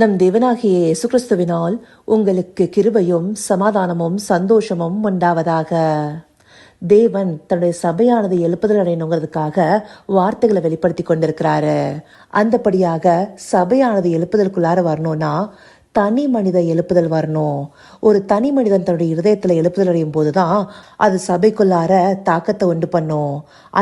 நம் தேவனாகிய இயேசு கிறிஸ்துவினால் உங்களுக்கு கிருபையும் சமாதானமும் சந்தோஷமும் உண்டாவதாக. தேவன் தன்னுடைய சபையானது எழுப்புதல் அடையணுங்கிறதுக்காக வார்த்தைகளை வெளிப்படுத்தி கொண்டிருக்கிறாரு. அந்தபடியாக சபையானது எழுப்புதலுக்குள்ளார வரணும்னா தனி மனித எழுப்புதல் வரணும். ஒரு தனி மனிதன் தன்னுடைய இருதயத்தில் எழுப்புதல் அடையும் போது தான் அது சபைக்குள்ளார தாக்கத்தை உண்டு பண்ணும்.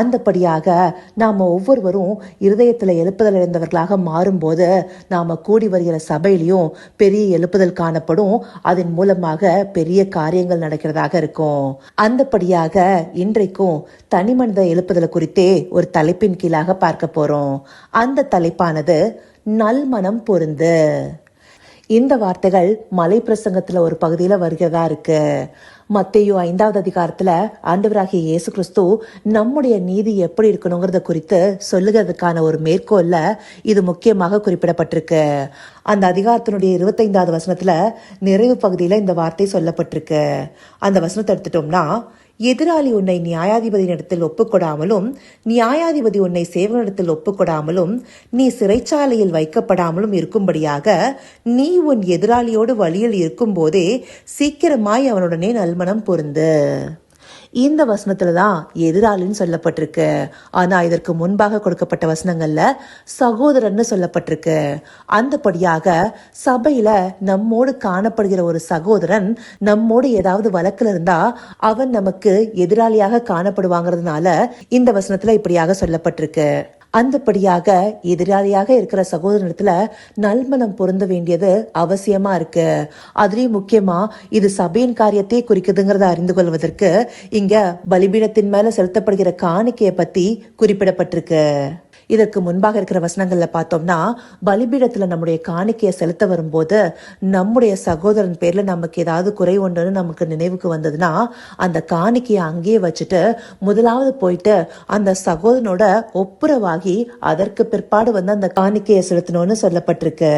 அந்தபடியாக நாம் ஒவ்வொருவரும் இருதயத்தில் எழுப்புதல் அடைந்தவர்களாக மாறும்போது நாம் கூடி வருகிற சபையிலையும் பெரிய எழுப்புதல் காணப்படும். அதன் மூலமாக பெரிய காரியங்கள் நடக்கிறதாக இருக்கும். அந்தபடியாக இன்றைக்கும் தனி மனித எழுப்புதல் குறித்தே ஒரு தலைப்பின் கீழாக பார்க்க போகிறோம் அந்த தலைப்பானது நல்மனம் பொருந்து. இந்த வார்த்தைகள் மலை பிரசங்கத்துல ஒரு பகுதியில வருகிறதா இருக்கு. மத்தையோ ஐந்தாவது அதிகாரத்துல ஆண்டவராகிய இயேசு கிறிஸ்து நம்முடைய நீதி எப்படி இருக்கணுங்கிறத குறித்து சொல்லுகிறதுக்கான ஒரு மேற்கோள்ல இது முக்கியமாக குறிப்பிடப்பட்டிருக்கு. அந்த அதிகாரத்தினுடைய இருபத்தைந்தாவது வசனத்துல நிறைவு பகுதியில இந்த வார்த்தை சொல்லப்பட்டிருக்கு. அந்த வசனத்தை எடுத்துட்டோம்னா எதிராளி உன்னை நியாயாதிபதியினிடத்தில் ஒப்புக்கொடாமலும் நியாயாதிபதி உன்னை சேவனிடத்தில் ஒப்புக்கொடாமலும் நீ சிறைச்சாலையில் வைக்கப்படாமலும் இருக்கும்படியாக நீ உன் எதிராளியோடு வழியில் இருக்கும்போதே சீக்கிரமாய் அவனுடனே நல்மனம் பொருந்து. இந்த வசனத்துல தான் எதிராளின்னு சொல்லப்பட்டிருக்கு. ஆனா இதற்கு முன்பாக கொடுக்கப்பட்ட வசனங்கள்ல சகோதரன்னு சொல்லப்பட்டிருக்கு. அந்தபடியாக சபையில நம்மோடு காணப்படுகிற ஒரு சகோதரன் நம்மோடு ஏதாவது வழக்கில் இருந்தா அவன் நமக்கு எதிராளியாக காணப்படுவாங்கிறதுனால இந்த வசனத்துல இப்படியாக சொல்லப்பட்டிருக்கு. அந்தபடியாக எதிராளியாக இருக்கிற சகோதரத்துல நல்மனம் பொருந்த வேண்டியது அவசியமா இருக்கு. அதுலயும் முக்கியமா இது சபையின் காரியத்தை குறிக்குதுங்கிறத அறிந்து கொள்வதற்கு இங்க பலிபீடத்தின் மேல செலுத்தப்படுகிற காணிக்கையை பத்தி குறிப்பிடப்பட்டிருக்கு. இதற்கு முன்பாக இருக்கிற வசனங்கள்ல பார்த்தோம்னா பலிபீடத்துல நம்முடைய காணிக்கையை செலுத்த வரும்போது நம்முடைய சகோதரன் பேர்ல நமக்கு ஏதாவது குறை ஒன்றுன்னு நமக்கு நினைவுக்கு வந்ததுன்னா அந்த காணிக்கையை அங்கேயே வச்சுட்டு முதலாவது போயிட்டு அந்த சகோதரனோட ஒப்புரவாகி அதற்கு பிற்பாடு வந்து அந்த காணிக்கையை செலுத்தணும்னு சொல்லப்பட்டிருக்கு.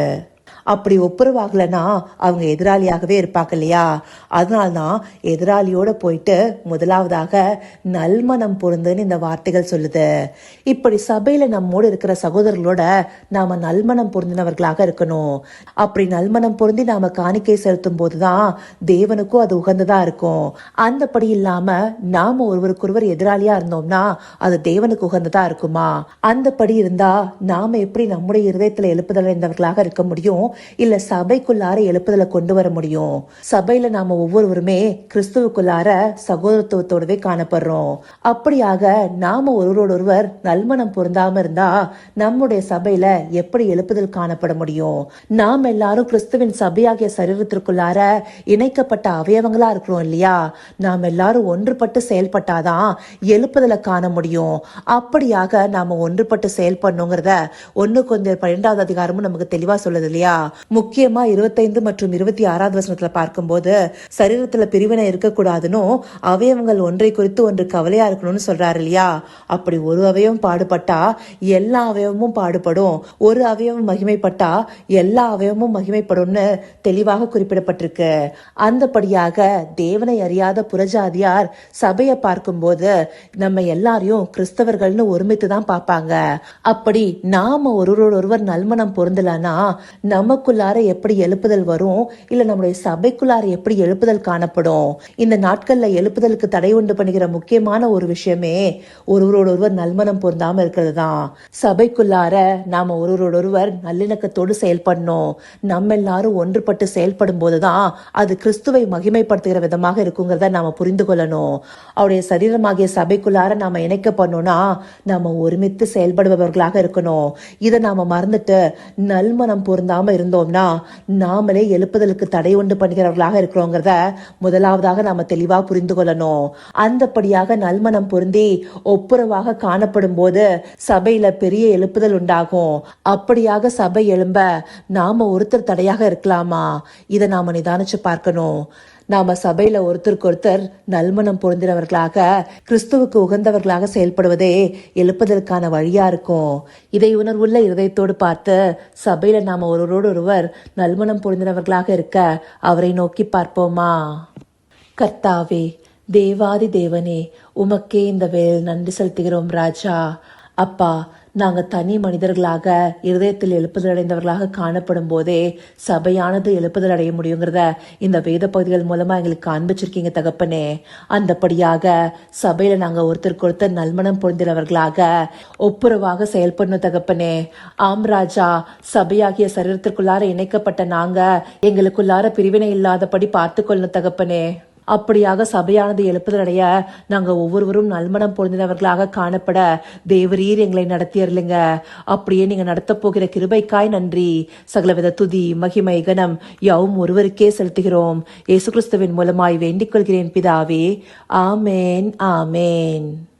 அப்படி ஒப்புரவாகலைன்னா அவங்க எதிராளியாகவே இருப்பாங்க இல்லையா? அதனால்தான் எதிராளியோட போயிட்டு முதலாவதாக நல்மனம் பொருந்துன்னு இந்த வார்த்தைகள் சொல்லுது. இப்படி சபையில நம்மோடு இருக்கிற சகோதரர்களோட நாம நல்மனம் பொருந்தினவர்களாக இருக்கணும். அப்படி நல்மனம் பொருந்தி நாம காணிக்கை செலுத்தும் போதுதான் தேவனுக்கும் அது உகந்ததா இருக்கும். அந்தபடி இல்லாம நாம ஒருவருக்கொருவர் எதிராளியா இருந்தோம்னா அது தேவனுக்கு உகந்ததா இருக்குமா? அந்தபடி இருந்தா நாம எப்படி நம்முடைய இருதயத்தில் எழுப்புதல் இருந்தவர்களாக இருக்க முடியும்? இல்ல சபைக்குள்ளார எழுப்புதலை கொண்டு வர முடியும். சபையில நாம ஒவ்வொருவருமே கிறிஸ்துவுக்குள்ளார சகோதரத்துவத்தோடவே காணப்படுறோம். அப்படியாக நாம ஒருவரோட ஒருவர் நல்மனம் பொருந்தாம இருந்தா நம்முடைய சபையில எப்படி எழுப்புதல் காணப்பட முடியும்? நாம் எல்லாரும் கிறிஸ்துவின் சபையாகிய சரீரத்திற்குள்ளார இணைக்கப்பட்ட அவயவங்களா இருக்கிறோம் இல்லையா? நாம் எல்லாரும் ஒன்றுபட்டு செயல்பட்டாதான் எழுப்புதலை காண முடியும். அப்படியாக நாம ஒன்றுபட்டு செயல்படணுங்கிறத ஒண்ணு கொஞ்சம் பன்னெண்டாவது அதிகாரமும் நமக்கு தெளிவா சொல்லுது இல்லையா? முக்கியமா இருபத்தைந்து மற்றும் இருபத்தி ஆறாவது வசனத்துல பார்க்கும்போது சரீரத்துல பிரிவினை இருக்கக்கூடாதுன்னு அவயவங்கள் ஒன்றை குறித்து ஒன்று கவலையா இருக்கணும்னு சொல்றாரு இல்லையா? அப்படி ஒரு அவயவம் பாடுபட்டா எல்லா அவயவமும் பாடுபடும். ஒரு அவயவம் மகிமைப்பட்டா எல்லா அவயவமும் மகிமைப்படும்னு தெளிவாக குறிப்பிடப்பட்டிருக்கு. அந்தபடியாக தேவனை அறியாத புறஜாதியார் சபையை பார்க்கும்போது நம்ம எல்லாரையும் கிறிஸ்தவர்கள்னு ஒருமித்து தான் பார்ப்பாங்க. அப்படி நாம ஒருவரோடு ஒருவர் நல்மனம் பொருந்தலன்னா நம்ம நமக்குள்ளார எப்படி எழுப்புதல் வரும்? இல்ல நம்முடைய சபைக்குள்ளார எப்படி எழுப்புதல் காணப்படும்? இந்த நாட்கள்ல எழுப்புதலுக்கு தடை உண்டு பண்ணுகிற முக்கியமான ஒரு விஷயமே ஒருவரோடு ஒருவர் நல்மனம் பொருந்தாம இருக்கிறது தான் சபைக்குள்ளார நாம ஒருவரோடு ஒருவர் நல்லிணக்கத்தோடு செயல்படணும். நம்ம எல்லாரும் ஒன்றுபட்டு செயல்படும் போதுதான் அது கிறிஸ்துவை மகிமைப்படுத்துகிற விதமாக இருக்குங்கிறத நாம புரிந்து கொள்ளணும். அவருடைய சரீரமாகிய சபைக்குள்ளார நாம இணைக்கப்படணும்னா நாம ஒருமித்து செயல்படுபவர்களாக இருக்கணும். இதை நாம மறந்துட்டு நல்மனம் பொருந்தாம இருந்தோம்னா நாமளே எழுப்புதலுக்கு தடை உண்டு பண்ணுகிறவர்களாக இருக்கிறோங்கிறத முதலாவதாக நாம தெளிவா புரிந்து கொள்ளணும். அந்தபடியாக நல்மனம் பொருந்தி ஒப்புரவாக காணப்படும் போது சபையில பெரிய எழுப்புதல் உண்டாகும். அப்படியாக சபை எழும்ப நாம ஒருத்தர் தடையாக இருக்கலாமா? இதை நாம நிதானிச்சு பார்க்கணும். நாம சபையில ஒருத்தருக்கு ஒருத்தர் நல்மனம் பொருந்தினவர்களாக கிறிஸ்துவுக்கு உகந்தவர்களாக செயல்படுவதே எழுப்பதற்கான வழியா இருக்கும். இதை உணர்வுள்ள இருதயத்தோடு பார்த்து சபையில நாம ஒருவரோடு ஒருவர் நல்மனம் பொருந்தினவர்களாக இருக்க அவரை நோக்கி பார்ப்போமா? கர்த்தாவே தேவாதி தேவனே உமக்கே இந்த வேல் நன்றி செலுத்துகிறோம் ராஜா. அப்பா நாங்கள் தனி மனிதர்களாக இருதயத்தில் எழுப்புதல் அடைந்தவர்களாக காணப்படும் போதே சபையானது எழுப்புதல் அடைய முடியுங்கிறத இந்த வேத பகுதிகள் மூலமா எங்களுக்கு காண்பிச்சிருக்கீங்க தகப்பனே. அந்தபடியாக சபையில நாங்கள் ஒருத்தருக்கு ஒருத்தர் நல்மனம் பொருந்தினவர்களாக ஒப்புரவாக செயல்படணும் தகப்பனே. ஆம் ராஜா சபையாகிய சரீரத்திற்குள்ளார இணைக்கப்பட்ட நாங்க எங்களுக்குள்ளார பிரிவினை இல்லாதபடி பார்த்து கொள்ளணும் தகப்பனே. அப்படியாக சபையானது எழுப்பதனடைய நாங்கள் ஒவ்வொருவரும் நல்மனம் பொருந்தினவர்களாக காணப்பட தேவரீர் எங்களை நடத்தியர்லிங்க அப்படியே நீங்கள் நடத்தப் போகிற கிருபைக்காய் நன்றி. சகலவித துதி மகிமை கனம் யாவும் ஒருவருக்கே செலுத்துகிறோம். இயேசு கிறிஸ்துவின் மூலமாய் வேண்டிக் கொள்கிறேன் பிதாவே. ஆமேன் ஆமேன்.